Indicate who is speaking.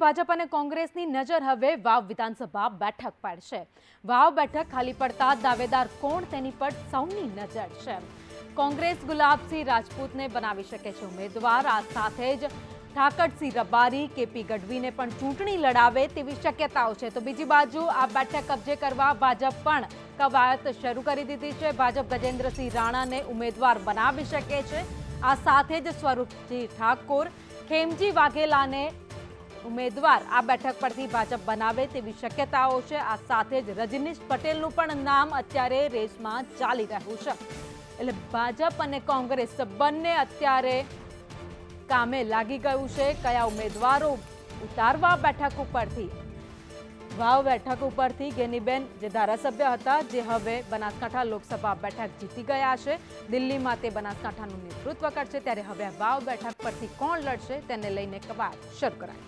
Speaker 1: ભાજપ અને કોંગ્રેસની નજર હવે વાવ વિધાનસભા બેઠક પર છે. વાવ બેઠક ખાલી પડતા દાવેદાર કોણ તેની પર સૌની નજર છે. કોંગ્રેસ ગુલાબસિંહ રાજપૂતને બનાવી શકે છે ઉમેદવાર, આ સાથે જ ઠાકરસિંહ રબારી, કેપી ગઢવીને પણ ચૂંટણી લડાવે તેવી શક્યતાઓ છે. તો બીજી બાજુ આ બેઠક કબજે કરવા ભાજપ પણ કવાયત શરૂ કરી દીધી છે. ભાજપ ગજેન્દ્રસિંહ રાણાને ઉમેદવાર બનાવી શકે છે. આ સાથે જ સ્વરૂપજી ઠાકોર, ખેમજી વાઘેલાને ઉમેદવાર આ બેઠક પરથી ભાજપ બનાવે તેવી શક્યતાઓ છે. આ સાથે જ રજનીશ પટેલનું પણ નામ અત્યારે રેસમાં ચાલી રહ્યું છે. એટલે ભાજપ અને કોંગ્રેસ બંને અત્યારે કામે લાગી ગયું છે. કયા ઉમેદવારો ઉતારવા બેઠક ઉપરથી? વાવ બેઠક ઉપરથી ગેનીબેન, જે ધારાસભ્ય હતા, જે હવે બનાસકાંઠા લોકસભા બેઠક જીતી ગયા છે. દિલ્હીમાં તે બનાસકાંઠાનું નેતૃત્વ કરશે. ત્યારે હવે વાવ બેઠક પરથી કોણ લડશે, તેને લઈને કવાયત શરૂ કરાઈ.